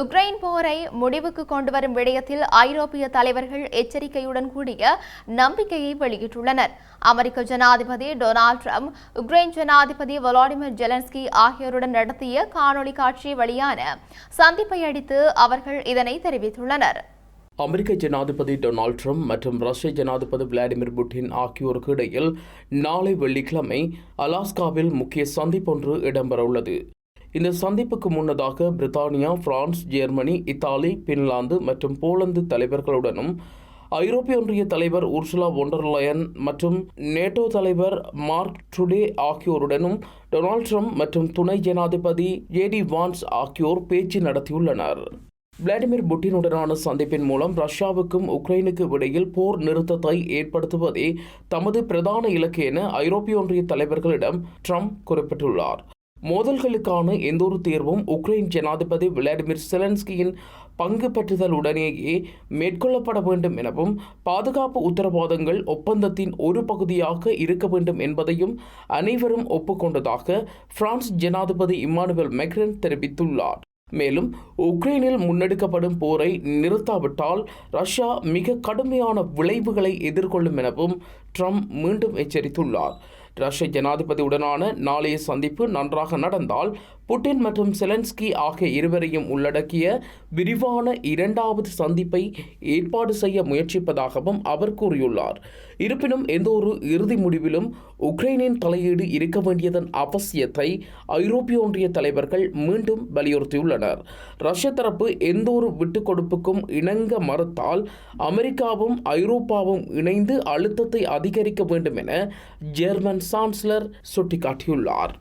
Ukraine போரை முடிவுக்கு கொண்டுவரும் விடயத்தில் ஐரோப்பிய தலைவர்கள் எச்சரிக்கையுடன் கூடிய நம்பிக்கையை வெளியிட்டுள்ளனர். அமெரிக்க ஜனாதிபதி டொனால்ட் ட்ரம்ப் உக்ரைன் ஜனாதிபதி வொலாடிமிர் ஜெலன்ஸ்கி ஆகியோருடன் நடத்திய காணொளி காட்சி வழியான சந்திப்பை அடித்து அவர்கள் இதனை தெரிவித்துள்ளனர். அமெரிக்க ஜனாதிபதி டொனால்ட் ட்ரம்ப் மற்றும் ரஷ்ய ஜனாதிபதி விளாடிமிர் புட்டின் ஆகியோருக்கு இடையில் நாளை வெள்ளிக்கிழமை அலாஸ்காவில் முக்கிய சந்திப்பொன்று இடம்பெறவுள்ளது. இந்த சந்திப்புக்கு முன்னதாக பிரித்தானியா பிரான்ஸ் ஜெர்மனி இத்தாலி பின்லாந்து மற்றும் போலந்து தலைவர்களுடனும் ஐரோப்பிய ஒன்றிய தலைவர் உர்சுலா ஒண்டர்லயன் மற்றும் நேட்டோ தலைவர் மார்க் ட்ருடே ஆகியோருடனும் டொனால்ட் ட்ரம்ப் மற்றும் துணை ஜனாதிபதி ஜேடி வான்ஸ் ஆகியோர் பேச்சு நடத்தியுள்ளனர். விளாடிமிர் புட்டினுடனான சந்திப்பின் மூலம் ரஷ்யாவுக்கும் உக்ரைனுக்கு இடையில் போர் நிறுத்தத்தை ஏற்படுத்துவதே தமது பிரதான இலக்கு என ஐரோப்பிய ஒன்றிய தலைவர்களிடம் ட்ரம்ப் குறிப்பிட்டுள்ளார். மோதல்களுக்கான எந்தொரு தேர்வும் உக்ரைன் ஜனாதிபதி விளாடிமிர் செலன்ஸ்கியின் பங்கு பெற்றுதலுடனேயே மேற்கொள்ளப்பட வேண்டும் எனவும் பாதுகாப்பு உத்தரவாதங்கள் ஒப்பந்தத்தின் ஒரு பகுதியாக இருக்க வேண்டும் என்பதையும் அனைவரும் ஒப்புக்கொண்டதாக பிரான்ஸ் ஜனாதிபதி இம்மானுவேல் மெக்ரன் தெரிவித்துள்ளார். மேலும் உக்ரைனில் முன்னெடுக்கப்படும் போரை நிறுத்தாவிட்டால் ரஷ்யா மிக கடுமையான விளைவுகளை எதிர்கொள்ளும் எனவும் ட்ரம்ப் மீண்டும் எச்சரித்துள்ளார். ரஷ்ய ஜனாதிபதியுடனான நாளைய சந்திப்பு நன்றாக நடந்தால் புட்டின் மற்றும் செலன்ஸ்கி ஆகிய இருவரையும் உள்ளடக்கிய விரிவான இரண்டாவது சந்திப்பை ஏற்பாடு செய்ய முயற்சிப்பதாகவும் அவர் கூறியுள்ளார். இருப்பினும் எந்த ஒரு இறுதி முடிவிலும் உக்ரைனின் தலையீடு இருக்க வேண்டியதன் அவசியத்தை ஐரோப்பிய ஒன்றிய தலைவர்கள் மீண்டும் வலியுறுத்தியுள்ளனர். ரஷ்ய தரப்பு எந்த ஒரு விட்டுக் கொடுப்புக்கும் இணங்க மறுத்தால் அமெரிக்காவும் ஐரோப்பாவும் இணைந்து அழுத்தத்தை அதிகரிக்க வேண்டும் என ஜெர்மன் சான்சலர் சுட்டிக்காட்டியுள்ளார்.